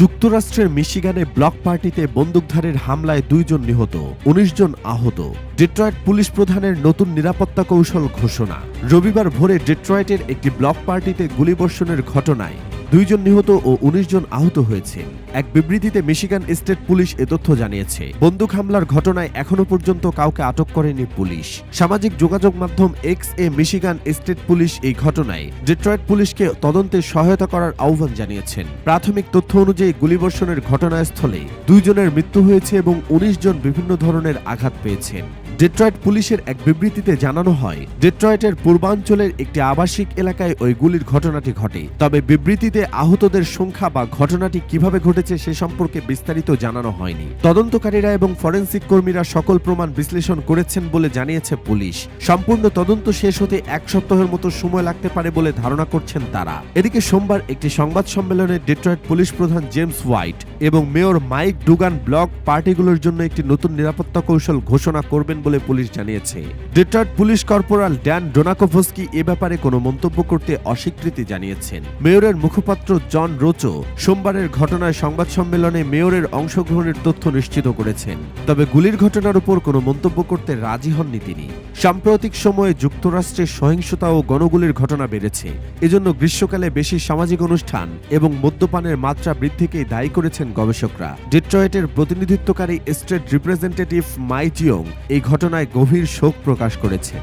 যুক্তরাষ্ট্রের মিশিগানে ব্লক পার্টিতে বন্দুকধারীর হামলায় দুইজন নিহত, উনিশ জন আহত। ডেট্রয়েট পুলিশ প্রধানের নতুন নিরাপত্তা কৌশল ঘোষণা। রবিবার ভোরে ডেট্রয়েটের একটি ব্লক পার্টিতে গুলিবর্ষণের ঘটনায় দুইজন নিহত ও উনিশ জন আহত হয়েছেন এক বিবৃতিতে মিশিগান স্টেট পুলিশ এ তথ্য জানিয়েছে। বন্দুক হামলার ঘটনায় এখনও পর্যন্ত কাউকে আটক করেনি পুলিশ। সামাজিক যোগাযোগ মাধ্যম এক্স এ মিশিগান স্টেট পুলিশ এই ঘটনায় ডেট্রয়েট পুলিশকে তদন্তে সহায়তা করার আহ্বান জানিয়েছেন। প্রাথমিক তথ্য অনুযায়ী গুলিবর্ষণের ঘটনাস্থলে দুইজনের মৃত্যু হয়েছে এবং উনিশ জন বিভিন্ন ধরনের আঘাত পেয়েছেন। ডেট্রয়েট পুলিশের এক বিবৃতিতে জানানো হয়, ডেট্রয়েটের পূর্বাঞ্চলের একটি আবাসিক এলাকায় ওই গুলির ঘটনাটি ঘটে। তবে বিবৃতিতে আহতদের সংখ্যা বা ঘটনাটি কীভাবে ঘটেছে সে সম্পর্কে বিস্তারিত জানানো হয়নি। তদন্তকারীরা এবং ফরেন্সিক কর্মীরা সকল প্রমাণ বিশ্লেষণ করেছেন বলে জানিয়েছে পুলিশ। সম্পূর্ণ তদন্ত শেষ হতে এক সপ্তাহের মতো সময় লাগতে পারে বলে ধারণা করছেন তারা। এদিকে সোমবার একটি সংবাদ সম্মেলনে ডেট্রয়েট পুলিশ প্রধান জেমস হোয়াইট এবং মেয়র মাইক ডুগান ব্লক পার্টিগুলোর জন্য একটি নতুন নিরাপত্তা কৌশল ঘোষণা করবেন বলে পুলিশ জানিয়েছে। Detroit police corporal Dan Donakowski এ ব্যাপারে কোনো মন্তব্য করতে অস্বীকৃতি জানিয়েছেন। মেয়রের মুখপাত্র জন রোচো সোমবারের ঘটনায় সংবাদ সম্মেলনে মেয়রের অংশগ্রহণের তথ্য নিশ্চিত করেছেন। তবে গুলির ঘটনার উপর কোনো মন্তব্য করতে রাজি হননি তিনি। সাম্প্রতিক সময়ে যুক্তরাষ্ট্রে সহিংসতা ও গণগুলির ঘটনা বেড়েছে। এজন্য গ্রীষ্মকালে বেশি সামাজিক অনুষ্ঠান এবং মদ্যপানের মাত্রা বৃদ্ধিকেই দায়ী করেছেন গবেষকরা। ডেট্রয়েটের প্রতিনিধিত্বকারী স্টেট রিপ্রেজেন্টেটিভ মাইটিয়ং এই ঘটনায় গভীর শোক প্রকাশ করেছেন